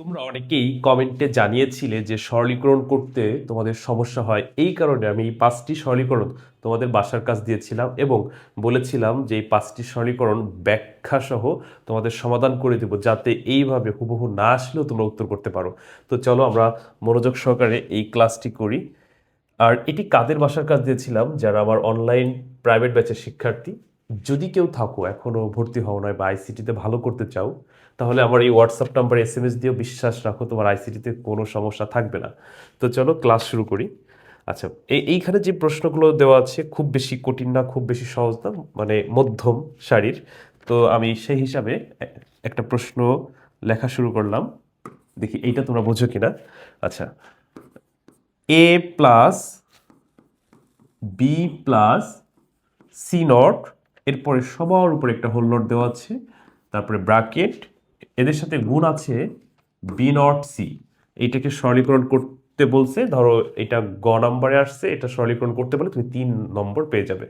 তোমরা অনেকেই কমেন্টে জানিয়েছিলে যে সরলীকরণ করতে তোমাদের সমস্যা হয়। এই কারণে আমি এই পাঁচটি সরলীকরণ তোমাদের বাসার কাজ দিয়েছিলাম এবং বলেছিলাম যে এই পাঁচটি সরলীকরণ ব্যাখ্যাসহ তোমাদের সমাধান করে দেবো যাতে এইভাবে হুবহু না আসলেও তোমরা উত্তর করতে পারো। তো চলো আমরা মনোযোগ সহকারে এই ক্লাসটি করি। আর এটি কাদের বাসার কাজ দিয়েছিলাম? যারা আমার অনলাইন প্রাইভেট ব্যাচের শিক্ষার্থী। যদি কেউ থাকো এখনও ভর্তি হও নয় বা আইসিটিতে ভালো করতে চাও, তাহলে আমার এই WhatsApp number S M S দিয়েও বিশ্বাস রাখো, তোমার আইসিটিতে কোনো সমস্যা থাকবে না। তো চলো ক্লাস শুরু করি। আচ্ছা এই, এইখানে যে প্রশ্নগুলো দেওয়া আছে, খুব বেশি কঠিন না, খুব বেশি সহজ না মানে মধ্যম সারির। তো আমি সেই হিসাবে একটা প্রশ্ন লেখা শুরু করলাম। দেখি, এইটা তোমরা বোঝো কিনা। আচ্ছা A plus B plus C not এরপরে সবার উপরে একটা হোল নট দেওয়া আছে। তারপরে ব্রাকেট এদের সাথে গুণ আছে বি নট সি এইটাকে সরলীকরণ করতে বলছে, ধরো এটা গ নাম্বারে আসছে, এটা সরলীকরণ করতে বলে তুমি তিন নম্বর পেয়ে যাবে।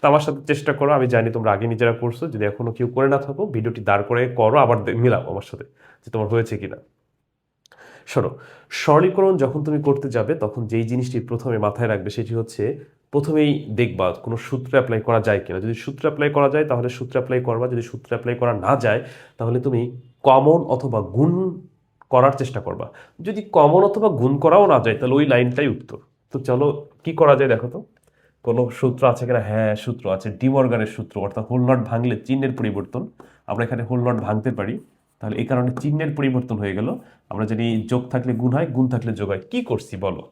তো আমার সাথে চেষ্টা করো, আমি জানি তোমরা আগে নিজেরা করছ, যদি এখনও কেউ করে না থাকো, ভিডিওটি দাঁড় করে করো, আবার মিলাও আমার সাথে যে তোমার হয়েছে কিনা। শোনো, সরলীকরণ যখন তুমি করতে যাবে, তখন যেই জিনিসটি প্রথমে মাথায় রাখবে, সেটি হচ্ছে প্রথমেই দেখবা কোনো সূত্র অ্যাপ্লাই করা যায় কিনা। যদি সূত্র অ্যাপ্লাই করা যায়, তাহলে সূত্র অ্যাপ্লাই করবা। যদি সূত্র অ্যাপ্লাই করা না যায়, তাহলে তুমি কমন অথবা গুণ করার চেষ্টা করবা। যদি কমন অথবা গুণ করাও না যায়, তাহলে ওই লাইনটাই উত্তর। তো চলো, কি করা যায় দেখো তো? কোনো সূত্র আছে কিনা? হ্যাঁ সূত্র আছে। ডিমর্গানের সূত্র, অর্থাৎ হোল নট ভাঙলে চিহ্নের পরিবর্তন। আমরা এখানে হোল নট ভাঙতে পারি। তাহলে এই কারণে চিহ্নের পরিবর্তন হয়ে গেল। আমরা জানি যোগ থাকলে গুণ হয়, গুণ থাকলে যোগ হয়। কি করছি বলো?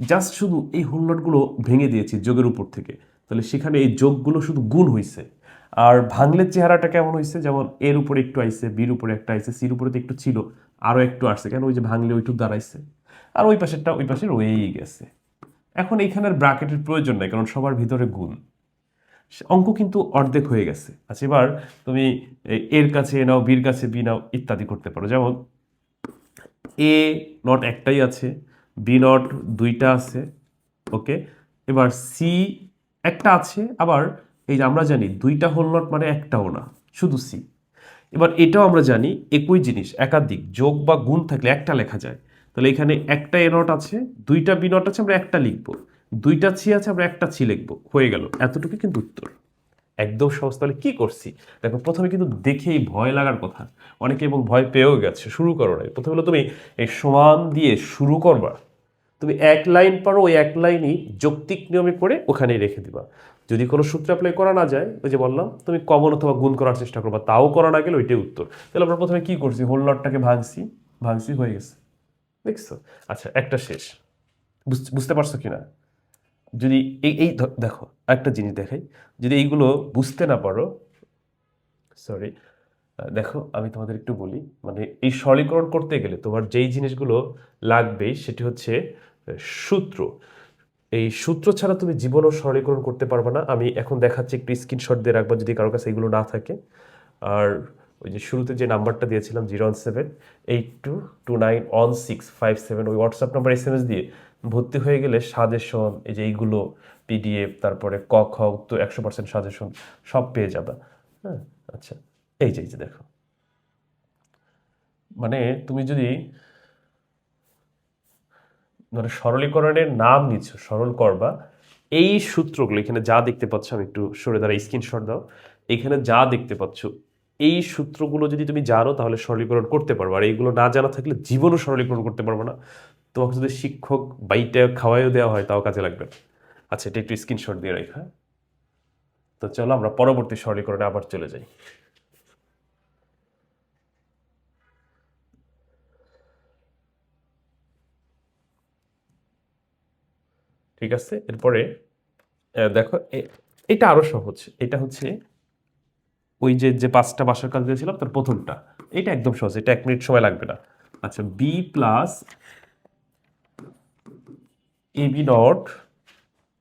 জাস্ট শুধু এই হোল নটগুলো ভেঙে দিয়েছি যোগের উপর থেকে। তাহলে সেখানে এই যোগগুলো শুধু গুণ হয়েছে আর ভাঙলের চেহারাটা কেমন হয়েছে যেমন এর উপরে একটু আইছে বির উপরে একটা আইসে সির উপরে তো একটু ছিল আরও একটু আসছে। কেন? ওই যে ভাঙলে ওইটুক দাঁড়াইছে। আর ওই পাশেরটা, ওই পাশে রয়েই গেছে। এখন এইখানের ব্র্যাকেটের প্রয়োজন নাই, কারণ সবার ভিতরে গুণ। অঙ্ক কিন্তু অর্ধেক হয়ে গেছে। আচ্ছা এবার তুমি এর কাছে এ নাও বির কাছে বি নাও, ইত্যাদি করতে পারো। যেমন এ নট একটাই আছে বি নট দুইটা আছে, ওকে? এবার সি একটা আছে, আবার এই যে আমরা জানি দুইটা হোল নট মানে একটাও না, শুধু সি এবার এটাও আমরা জানি একই জিনিস, একাধিক, যোগ বা গুণ থাকলে একটা লেখা যায়। তাহলে এখানে একটা এ নট আছে, দুইটা বি নট আছে, আমরা একটা লিখব। দুইটা ছি আছে, আমরা একটা ছি লিখব। হয়ে গেল, এতটুকু কিন্তু উত্তর। একদম সহজ, তাহলে কি করছি? দেখো, প্রথমে কিন্তু দেখেই ভয় লাগার কথা। অনেকে এবং ভয় পেয়েও গেছে, শুরু করো নাই। প্রথমে হলো তুমি এই সমান দিয়ে শুরু করবা। তুমি এক লাইন পারো ওই এক লাইনই যৌক্তিক নিয়মে করে ওখানেই রেখে দিবা। যদি কোনো সূত্র অ্যাপ্লাই করা না যায়, ওই যে বললাম, তুমি কমন অথবা গুণ করার চেষ্টা করবা, তাও করা না গেলে ওইটাই উত্তর। তাহলে আমরা প্রথমে কী করছি? হোল নটটাকে ভাঙছি ভাঙছি, হয়ে গেছে। দেখছ? আচ্ছা একটা শেষ। বুঝ- বুঝতে পারছ কিনা যদি এই এই দেখো, একটা জিনিস দেখাই। যদি এইগুলো বুঝতে না পারো সরি দেখো, আমি তোমাদের একটু বলি। মানে এই সরলীকরণ করতে গেলে তোমার যেই জিনিসগুলো লাগবে, সেটি হচ্ছে সূত্র। এই সূত্র ছাড়া তুমি জীবনও সরলীকরণ করতে পারবে না। আমি এখন দেখাচ্ছি একটু স্ক্রিনশট দিয়ে রাখব যদি কারোর কাছে এগুলো না থাকে। আর ওই যে শুরুতে যে নাম্বারটা দিয়েছিলাম zero one seven eight two two nine one six five seven ওই WhatsApp number S M S দিয়ে ভর্তি হয়ে গেলে সাজেশন, এই যে এইগুলো, পিডিএফ, তারপরে ক, খ উত্তর একশো পার্সেন্ট সাজেশন সব পেয়ে যাবে। হ্যাঁ আচ্ছা। এই যে এই যে দেখো। মানে তুমি যদি মানে সরলীকরণের নাম নিচ্ছ, সরল করবা। এই সূত্রগুলো, এখানে যা দেখতে পাচ্ছ, আমি একটু সরে দাঁড়া স্ক্রিনশট দাও। এখানে যা দেখতে পাচ্ছ, এই সূত্রগুলো যদি তুমি জানো, তাহলে সরলীকরণ করতে পারব। আর এইগুলো না জানা থাকলে জীবনও সরলীকরণ করতে পারব না। তোমাকে যদি শিক্ষক বাইটা খাওয়াইও দেওয়া হয়, তাও কাজে লাগবে আচ্ছা এটা একটু স্ক্রিনশট দিয়ে রাখা। তো চলো আমরা পরবর্তী সরলীকরণে আবার চলে যাই। ঠিক আছে? এরপরে দেখো এটা আরও সহজ। এটা হচ্ছে ওই যে যে পাঁচটা বাসার কাজ দিয়েছিলাম, তার প্রথমটা। এটা একদম সহজ, এটা এক মিনিট সময় লাগবে না। আচ্ছা B plus A B not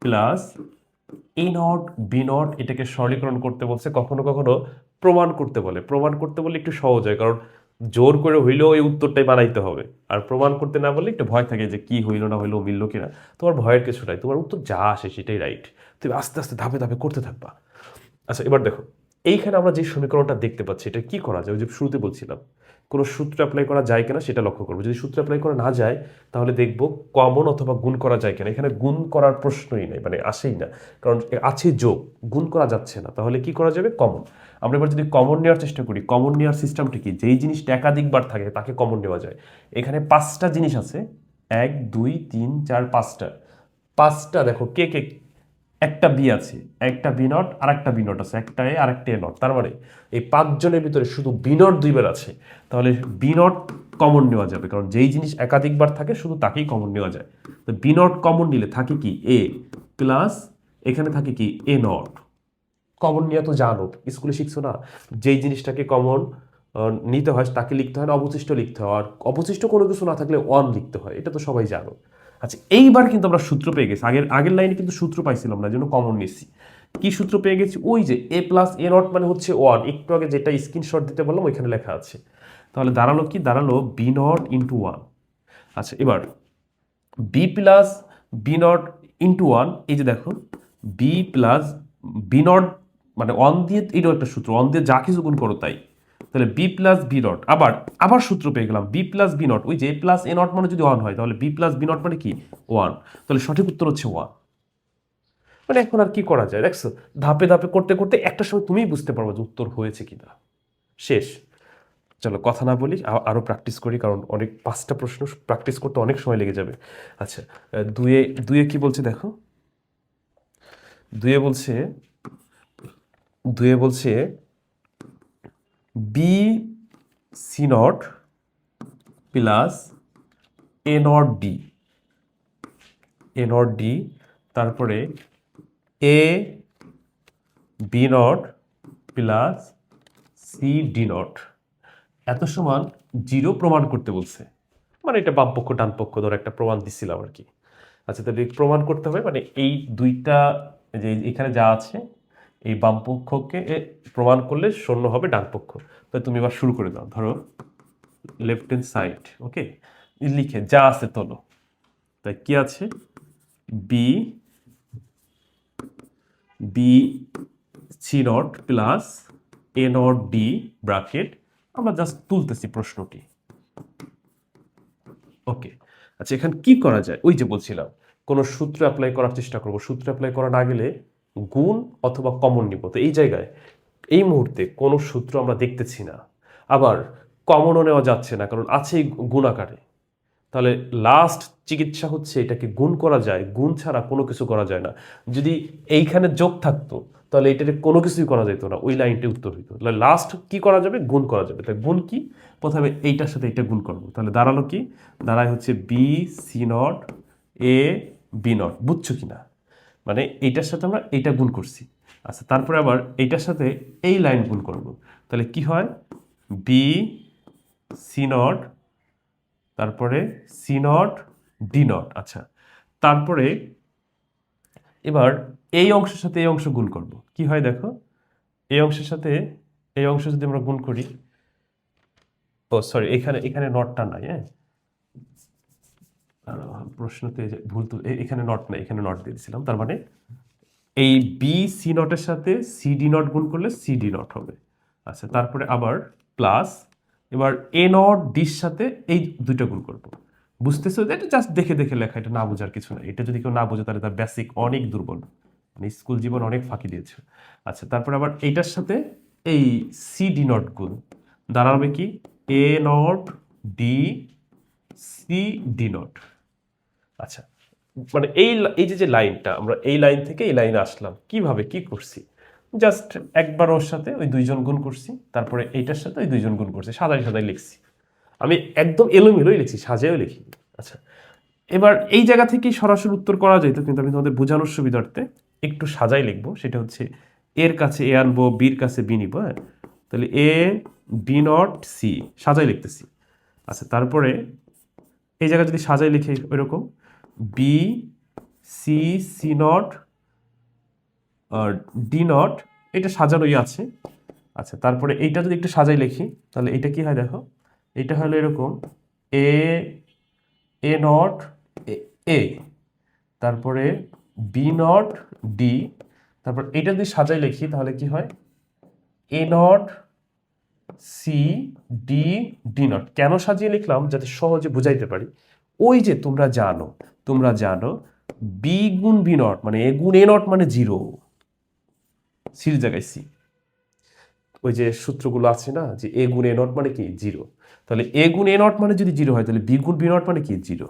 plus A not B not এটাকে সরলীকরণ করতে বলছে, কখনো কখনো প্রমাণ করতে বলে। প্রমাণ করতে বলে একটু সহজ হয়, কারণ জোর করে হইলেও এই উত্তরটাই বানাইতে হবে। আর প্রমাণ করতে না বললে একটু ভয় থাকে যে কি হইল না হইল, মিললো কিনা। তোমার ভয়ের কিছু নাই, তোমার উত্তর যা আসে সেটাই রাইট তুমি আস্তে আস্তে ধাপে ধাপে করতে থাকবা। আচ্ছা এবার দেখো, এইখানে আমরা যে সমীকরণটা দেখতে পাচ্ছি, এটা কি করা যায়? ওই যে শুরুতে বলছিলাম, কোনো সূত্র অ্যাপ্লাই করা যায় কিনা সেটা লক্ষ্য করব। যদি সূত্র অ্যাপ্লাই করা না যায়, তাহলে দেখব কমন অথবা গুণ করা যায় কিনা। এখানে গুণ করার প্রশ্নই নেই মানে আসেই না। কারণ আছে যোগ, গুণ করা যাচ্ছে না। তাহলে কি করা যাবে? কমন আমরা এবার যদি কমন নেওয়ার চেষ্টা করি কমন নেওয়ার সিস্টেমটা কি? যেই জিনিসটা একাধিকবার থাকে, তাকে কমন নেওয়া যায়। এখানে পাঁচটা জিনিস আছে। এক, দুই, তিন, চার, পাঁচটা। পাঁচটা দেখো, কে কে? একটা বি আছে। একটা বি নট আর একটা বি নট আছে। একটা এ আর একটা এ নট তার মানে এই পাঁচজনের ভিতরে শুধু বি নট দুইবার আছে। তাহলে বি নট কমন নেওয়া যাবে। কারণ যেই জিনিস একাধিকবার থাকে, শুধু তাকেই কমন নেওয়া যায়। তো বি নট কমন নিলে থাকে কি? এ প্লাস এখানে থাকে কি? এ নট কমন নিয়ে তো জানো স্কুলে শিখছো না? যেই জিনিসটাকে কমন নিতে হয় তাকে লিখতে হয় না, অবশিষ্ট লিখতে হয়। আর অবশিষ্ট কোনো কিছু না থাকলে ওয়ান লিখতে হয়, এটা তো সবাই জানো। আচ্ছা এইবার কিন্তু আমরা সূত্র পেয়ে গেছি। আগের আগের লাইনে কিন্তু সূত্র পাইছিলাম না জন্য কমন নিচ্ছি কি সূত্র পেয়ে গেছি? ওই যে এ প্লাস এ নট মানে হচ্ছে ওয়ান একটু আগে যেটা স্ক্রিনশট দিতে বললাম, ওইখানে লেখা আছে। তাহলে দাঁড়াল কি? দাঁড়াল বি নট ইন্টু ওয়ান আচ্ছা এবার B plus B not into one এই যে দেখো বি প্লাস বি নট মানে অন দিয়ে এটাও একটা সূত্র অন দিয়ে যা কিছু গুণ করো তাই। তাহলে বি প্লাস বি নট আবার আবার সূত্র পেয়ে গেলাম বি প্লাস বি নট ওই যে এ প্লাস এ নট মানে যদি ওয়ান হয়, তাহলে বি প্লাস বি নট মানে কি? ওয়ান তাহলে সঠিক উত্তর হচ্ছে ওয়ান মানে এখন আর কি করা যায়? দেখছ, ধাপে ধাপে করতে করতে একটা সময় তুমিই বুঝতে পারব যে উত্তর হয়েছে কিনা। শেষ। চলো, কথা না বলি আরও প্র্যাকটিস করি, কারণ অনেক, পাঁচটা প্রশ্ন প্র্যাকটিস করতে অনেক সময় লেগে যাবে। আচ্ছা দুয়ে দুয়ে কি বলছে দেখো? দুয়ে বলছে দুয়ে বলছে B C not plus A not D A not D তারপরে A B not plus C D not এত সমান জিরো প্রমাণ করতে বলছে। মানে এটা বাম পক্ষ, ডান পক্ষ ধর একটা প্রমাণ দিচ্ছিলাম আর কি। আচ্ছা তাহলে প্রমাণ করতে হবে মানে এই দুইটা যে এখানে যা আছে এই বাম পক্ষকে এ প্রমাণ করলে শূন্য হবে ডান পক্ষ। তাই তুমি এবার শুরু করে দাও। ধরো লেফট হ্যান্ড সাইড ওকে লিখে, যা আছে তোলো। তাই কি আছে? B B C not plus A not D bracket আমরা জাস্ট তুলতেছি প্রশ্নটি। ওকে আচ্ছা এখানে কি করা যায়? ওই যে বলছিলাম, কোনো সূত্র অ্যাপ্লাই করার চেষ্টা করব। সূত্র অ্যাপ্লাই করা না গেলে গুণ অথবা কমন নিব। তো এই জায়গায়, এই মুহূর্তে কোনো সূত্র আমরা দেখতেছি না। আবার কমনও নেওয়া যাচ্ছে না, কারণ আছেই গুণ আকারে। তাহলে লাস্ট চিকিৎসা হচ্ছে এটাকে গুণ করা যায়, গুণ ছাড়া কোনো কিছু করা যায় না। যদি এইখানে যোগ থাকতো, তাহলে এটাতে কোনো কিছুই করা যেত না, ওই লাইনটি উত্তর হইতো। তাহলে লাস্ট কি করা যাবে? গুণ করা যাবে। তাহলে গুণ কি? প্রথমে এইটার সাথে এটা গুণ করব। তাহলে দাঁড়াল কি? দাঁড়ায় হচ্ছে B C not A B not বুঝছ কি না মানে এইটার সাথে আমরা এইটা গুণ করছি। আচ্ছা তারপরে আবার এইটার সাথে এই লাইন গুণ করব। তাহলে কি হয়? বি সি নট তারপরে সি নট ডি নট আচ্ছা। তারপরে এবার এই অংশের সাথে এই অংশ গুণ করব। কি হয় দেখো? এই অংশের সাথে এই অংশ যদি আমরা গুণ করি, ও সরি এখানে এখানে নটটা নাই হ্যাঁ? প্রশ্নতে ভুল তো এখানে নট নাই, এখানে নট দিয়ে দিয়েছিলাম তার মানে এই বি সি নটের সাথে সি ডি নট গুণ করলে সি ডি নট হবে। আচ্ছা তারপরে আবার প্লাস এবার এ নট ডির সাথে এই দুইটা গুণ করব। বুঝতেছো এটা জাস্ট দেখে দেখে লেখা, এটা না বোঝার কিছু না এটা যদি কেউ না বোঝে, তাহলে তার বেসিক অনেক দুর্বল। মানে স্কুল জীবন অনেক ফাঁকি দিয়েছে। আচ্ছা তারপরে আবার এইটার সাথে এই সি ডি নট গুণ। দাঁড়াবে কি? A not D C D not আচ্ছা মানে এই এই যে যে লাইনটা, আমরা এই লাইন থেকে এই লাইনে আসলাম, কীভাবে কি করছি? জাস্ট একবার ওর সাথে ওই দুইজন গুণ করছি, তারপরে এইটার সাথে ওই দুইজন গুণ করছি সাদাই সাদাই লিখছি। আমি একদম এলোমেলোই লিখছি সাজায়ও লিখি। আচ্ছা এবার এই জায়গা থেকেই সরাসরি উত্তর করা যেত, কিন্তু আমি তোমাদের বোঝানোর সুবিধার্থে একটু সাজাই লিখব, সেটা হচ্ছে এর কাছে এ আনব, বির কাছে বি নিবো হ্যাঁ? তাহলে এ, বি নট, সি, সাজাই লিখতেছি। আচ্ছা তারপরে এই জায়গায় যদি সাজাই লিখে ওইরকম B C C not D not এটা সাজানোই আছে। আচ্ছা তারপরে এইটা যদি একটু সাজাই লিখি, তাহলে এটা কি হয় দেখো? এটা হলো এরকম এ এ নট এ তারপরে বি নট ডি তারপর এটা যদি সাজাই লিখি, তাহলে কি হয়? A not C D D not কেন সাজিয়ে লিখলাম? যাতে সহজে বুঝাইতে পারি। ওই যে তোমরা জানো তোমরা জানো বি গুণ বি নট মানে এ গুণ এ নট মানে জিরো সির জায়গায় সি ওই যে সূত্রগুলো আছে না, যে এ গুণ এ নট মানে কি? জিরো তাহলে এ গুণ এ নট মানে যদি জিরো হয়, তাহলে বি গুণ বি নট মানে কি? জিরো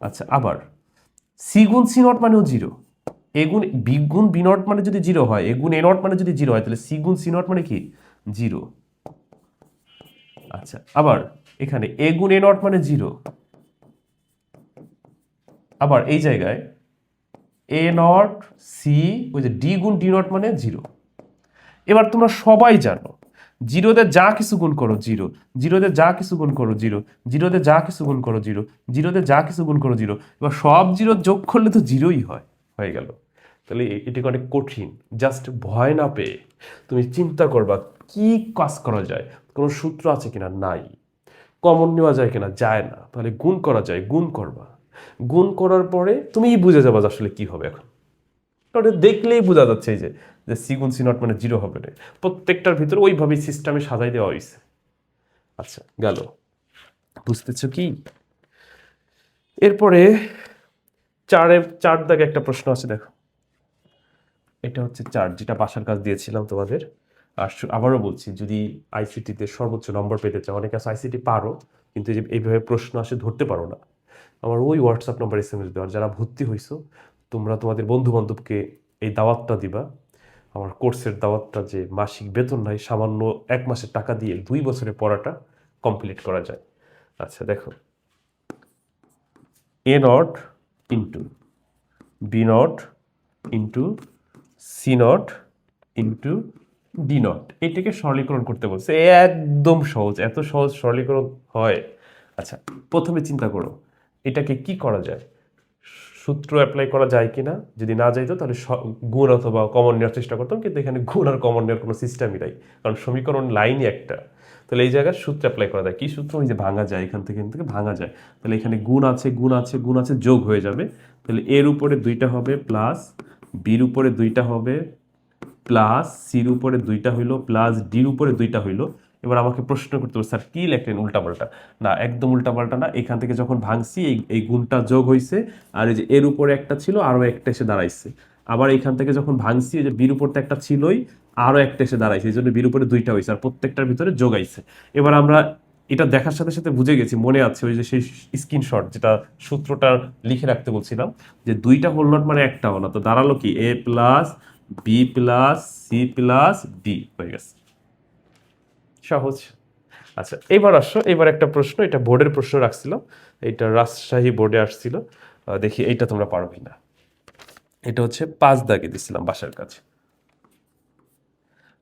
আচ্ছা আবার সি গুণ সি নট মানেও জিরো এ গুণ বি গুণ বি নট মানে যদি জিরো হয় এ গুণ এ নট মানে যদি জিরো হয়, তাহলে সি গুণ সি নট মানে কি? জিরো আচ্ছা আবার এখানে এ গুণ এ নট মানে জিরো আবার এই জায়গায় এ নট সি ওই যে ডি গুণ ডি নট মানে জিরো এবার তোমরা সবাই জানো জিরোতে যা কিছু গুণ করো জিরো জিরোতে যা কিছু গুণ করো জিরো জিরোতে যা কিছু গুণ করো জিরো জিরোতে যা কিছু গুণ করো জিরো এবার সব জিরো যোগ করলে তো জিরোই হয়, হয়ে গেল। তাহলে এটি অনেক কঠিন জাস্ট ভয় না পেয়ে তুমি চিন্তা করবা, কি কাজ করা যায়? কোনো সূত্র আছে কিনা? নাই। কমন নেওয়া যায় কিনা? যায় না। তাহলে গুণ করা যায়, গুণ করবা। গুণ করার পরে তুমিই বুঝে যাবা আসলে কি হবে এখন। ওটা দেখলেই বোঝা যাচ্ছে এই যে যে সি গুণ সি নট মানে জিরো হবে না। প্রত্যেকটার ভিতরে ওইভাবেই সিস্টেমে সাজাই দেওয়া হয়েছে আচ্ছা গেল। বুঝতেছ কি? এরপরে চারে, চার দাগে একটা প্রশ্ন আছে, দেখো। এটা হচ্ছে চার, যেটা বাসার কাজ দিয়েছিলাম তোমাদের। আর আবারও বলছি, যদি আইসিটিতে সর্বোচ্চ নম্বর পেতে চাও, অনেকে আছে আইসিটি পারো, কিন্তু এইভাবে প্রশ্ন আসে ধরতে পারো না। আমার ওই WhatsApp number S M S দেওয়ার, যারা ভর্তি হয়েছো তোমরা তোমাদের বন্ধু বান্ধবকে এই দাওয়াতটা দিবা। আমার কোর্সের দাওয়াতটা যে মাসিক বেতন নাই, সামান্য এক মাসের টাকা দিয়ে দুই বছরের পড়াটা কমপ্লিট করা যায়। আচ্ছা দেখো। A not into B not into C not into D not এটাকে সরলীকরণ করতে বলছে। একদম সহজ, এত সহজ সরলীকরণ হয়। আচ্ছা প্রথমে চিন্তা করো এটাকে কি করা যায়? সূত্র অ্যাপ্লাই করা যায় কিনা? যদি না যাইতো, তাহলে গুণ অথবা কমন নেওয়ার চেষ্টা করতাম, কিন্তু এখানে গুণ আর কমন নেওয়ার কোনো সিস্টেমই নাই, কারণ সমীকরণ লাইনই একটা। তাহলে এই জায়গায় সূত্র অ্যাপ্লাই করা যায়। কি সূত্র? ওই যে ভাঙা যায়, এখান থেকে থেকে ভাঙা যায়। তাহলে এখানে গুণ আছে গুণ আছে গুণ আছে, যোগ হয়ে যাবে। তাহলে এর উপরে দুইটা হবে প্লাস বির উপরে দুইটা হবে প্লাস সির উপরে দুইটা হইল প্লাস ডির উপরে দুইটা হইল। এবার আমাকে প্রশ্ন করতে হবে, স্যার, কি লেখলেন উল্টাপাল্টা? না, একদম উল্টাপাল্টা না, এখান থেকে যখন ভাঙছি, এই এই গুণটা যোগ হয়েছে আর এই যে এর উপরে একটা ছিল, আরও একটা এসে দাঁড়াইছে। আবার এখান থেকে যখন ভাঙছি, এই যে বির উপর তো একটা ছিলই, আরও একটা এসে দাঁড়াইছে, এই জন্য বির উপরে দুইটা হয়েছে আর প্রত্যেকটার ভিতরে যোগ আইছে এবার আমরা এটা দেখার সাথে সাথে বুঝে গেছি, মনে আছে ওই যে সেই স্ক্রিনশট, যেটা সূত্রটা লিখে রাখতে বলছিলাম, যে দুইটা হোল নট মানে একটা হলো, তো দাঁড়াল কি A plus B plus C plus D হয়ে গেছে। সহজ। আচ্ছা এবার আসো এবার একটা প্রশ্ন, এটা বোর্ডের প্রশ্ন রাখছিলাম এটা রাজশাহী বোর্ডে আসছিল দেখি এইটা তোমরা পারো কিনা। এটা হচ্ছে পাঁচ দাগে দিছিলাম বাসার কাছে।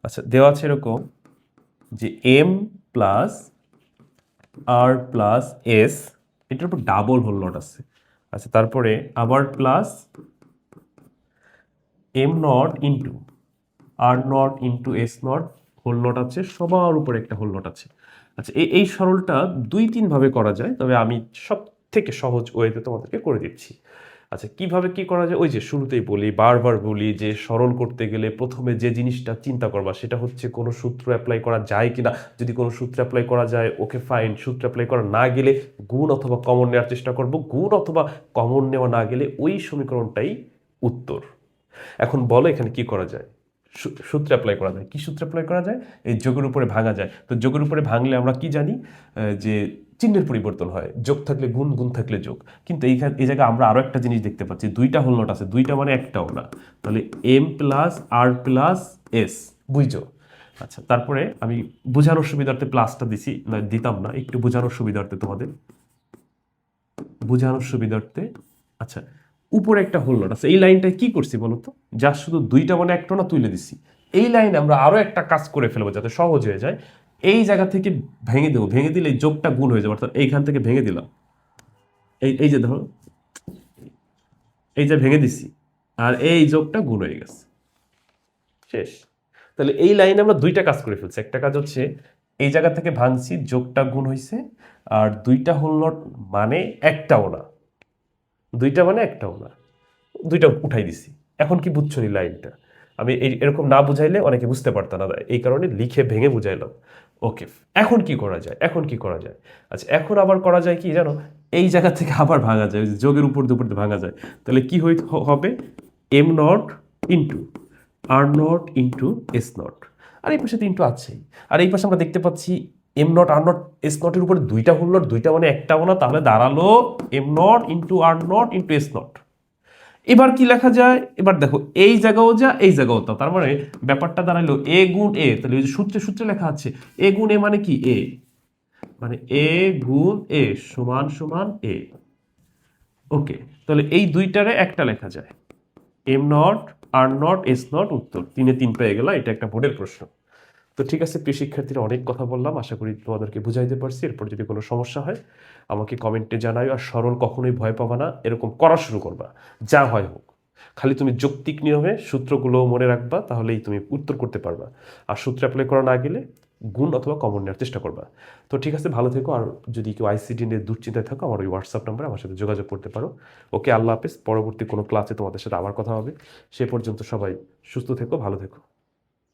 আচ্ছা দেওয়া আছে এরকম যে M plus R plus S এটার উপর ডাবল হোল নট আছে। আচ্ছা তারপরে আবার plus M not into R not into S not whole not আছে, সবার উপরে একটা হোল নট আছে। আচ্ছা এই এই সরলটা দুই তিন ভাবে করা যায়, তবে আমি সব থেকে সহজ ওয়েতে তোমাদেরকে করে দিচ্ছি। আচ্ছা কীভাবে কি করা যায়? ওই যে শুরুতেই বলি, বারবার বলি যে সরল করতে গেলে প্রথমে যে জিনিসটা চিন্তা করবা, সেটা হচ্ছে কোনো সূত্র অ্যাপ্লাই করা যায় কিনা। যদি কোনো সূত্র অ্যাপ্লাই করা যায়, ওকে ফাইন সূত্র অ্যাপ্লাই করা না গেলে গুণ অথবা কমন নেওয়ার চেষ্টা করব। গুণ অথবা কমন নেওয়া না গেলে ওই সমীকরণটাই উত্তর। এখন বলো এখানে কি করা যায়? সূত্র অ্যাপ্লাই করা যায়। কি সূত্রে অ্যাপ্লাই করা যায়? এই যোগের উপরে ভাঙা যায়। তো যোগের উপরে ভাঙলে আমরা কি জানি? যে চিহ্নের পরিবর্তন হয়। যোগ থাকলে গুণ গুণ থাকলে যোগ। কিন্তু এইখানে এই জায়গায় আমরা আরও একটা জিনিস দেখতে পাচ্ছি। দুইটা হোল নোট আছে। দুইটা মানে একটাও না। তাহলে M plus R plus S বুঝছ? আচ্ছা তারপরে আমি বোঝানোর সুবিধার্থে প্লাসটা দিছি। না, দিতাম না। একটু বোঝানোর সুবিধার্থে তোমাদের। বোঝানোর সুবিধার্থে আচ্ছা উপরে একটা হোল নট আছে। এই লাইনটায় কি করছি বলতো? যা শুধু দুইটা মানে একটা না তুলে দিছি। এই লাইনে আমরা আরও একটা কাজ করে ফেলব যাতে সহজ হয়ে যায়। এই জায়গা থেকে ভেঙে দেবো। ভেঙে দিলে এই যোগটা গুণ হয়ে যাবে। অর্থাৎ এইখান থেকে ভেঙে দিলাম। এই এই যে ধরো, এই যে ভেঙে দিছি, আর এই যোগটা গুণ হয়ে গেছে। শেষ। তাহলে এই লাইনে আমরা দুইটা কাজ করে ফেলছি। একটা কাজ হচ্ছে, এই জায়গা থেকে ভাঙছি যোগটা গুণ হয়েছে আর দুইটা হোল নট মানে একটাও না। দুইটা মানে একটাও না। দুইটা উঠাই দিছি। এখন কি বুঝছ নি লাইনটা? আমি এই এরকম না বুঝাইলে অনেকে বুঝতে পারতো না। এই কারণে লিখে ভেঙে বুঝাইলাম। ওকে, এখন কি করা যায়? এখন কি করা যায়? আচ্ছা এখন আবার করা যায় কি জানো? এই জায়গা থেকে আবার ভাঙা যায় যোগের উপর দিয়ে, উপর ভাঙা যায়। তাহলে কি হই হবে? M not into R not into S not আর এই পাশে তো ইন্টু আছেই। আর এই পাশে আমরা দেখতে পাচ্ছি M not R not S নটের উপরে দুইটা হল নট দুইটা মানে একটাও না তাহলে দাঁড়াল M not into R not into S not এবার কি লেখা যায়? এবার দেখো, এই জায়গাও যা, এই জায়গাও তা। তার মানে ব্যাপারটা দাঁড়াল এ গুণ এ তাহলে ওই যে সূত্রে সূত্রে লেখা আছে এ গুণ এ মানে কি? এ মানে এ গুণ এ সমান সমান এ ওকে তাহলে এই দুইটারে একটা লেখা যায়। M not R not S not উত্তর। তিনে তিন পেয়ে গেল, এটা একটা বোর্ডের প্রশ্ন। তো ঠিক আছে, প্রিয় শিক্ষার্থীরা, অনেক কথা বললাম। আশা করি তোমাদেরকে বুঝাইতে পারছি। এরপর যদি কোনো সমস্যা হয়, আমাকে কমেন্টে জানাই আর সরল কখনোই ভয় পাবা না। এরকম করা শুরু করবা। যা হয় হোক। খালি তুমি যৌক্তিক নিয়মে সূত্রগুলো মনে রাখবা, তাহলেই তুমি উত্তর করতে পারবা। আর সূত্র অ্যাপ্লাই করা না গেলে গুণ অথবা কমন নেওয়ার চেষ্টা করবা। তো ঠিক আছে, ভালো থেকো। আর যদি কেউ আইসিডি নিয়ে দুশ্চিন্তায় থাকো, আমার ওই হোয়াটসঅ্যাপ নাম্বারে আমার সাথে যোগাযোগ করতে পারো। ওকে, আল্লাহ হাফেজ। পরবর্তী কোনো ক্লাসে তোমাদের সাথে আবার কথা হবে। সে পর্যন্ত সবাই সুস্থ থেকো, ভালো থেকো।